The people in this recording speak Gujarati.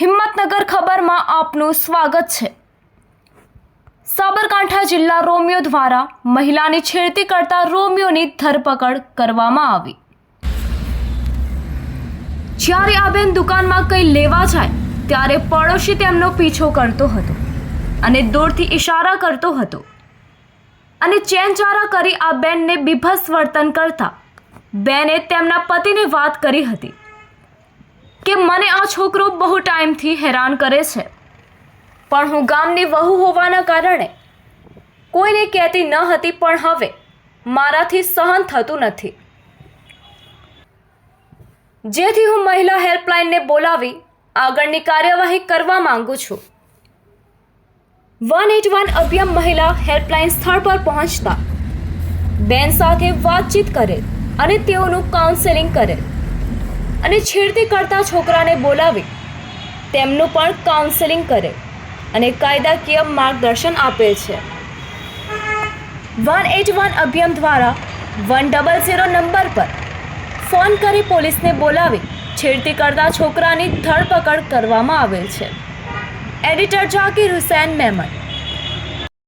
નગર ખબરમાં આપનું સ્વાગત છે. સાબરકાંઠા જિલ્લા રોમિયો દ્વારા મહિલાની છેડતી કરતા રોમિયોની ધરપકડ કરવામાં આવી. જ્યારે આ બેન દુકાનમાં કંઈ લેવા જાય, ત્યારે પડોશી તેમનો પીછો કરતો હતો અને દૂરથી ઈશારા કરતો હતો. અને ચેનચારા કરી આ બેનને બીભત્સ વર્તન કરતા, બેને તેમના પતિને વાત કરી હતી. કે મને આ છોકરો બહુ ટાઈમથી હેરાન કરે છે. પણ હું ગામની વહુ હોવાના કારણે કોઈને કહેતી ન હતી, પણ હવે મારાથી સહન થતું નથી. જેથી હું મહિલા હેલ્પલાઇનને બોલાવી આગળની કાર્યવાહી કરવા માંગુ છું. વન એટ વન અભિયમ મહિલા હેલ્પલાઇન સ્થળ પર પહોંચતા બેન સાથે વાતચીત કરે અને તેઓનું કાઉન્સેલિંગ કરેલ અને છેડતી કરતા છોકરાને બોલાવી. તેમનું પણ કાઉન્સેલિંગ કરે અને કાયદાકીય માર્ગદર્શન આપે છે. વન એટ વન અભિયાન દ્વારા વન ડબલ ઝીરો નંબર પર ફોન કરી પોલીસને બોલાવી છેડતી કરતા છોકરાની ધરપકડ કરવામાં આવેલ છે. એડિટર જાકીર હુસૈન મેમન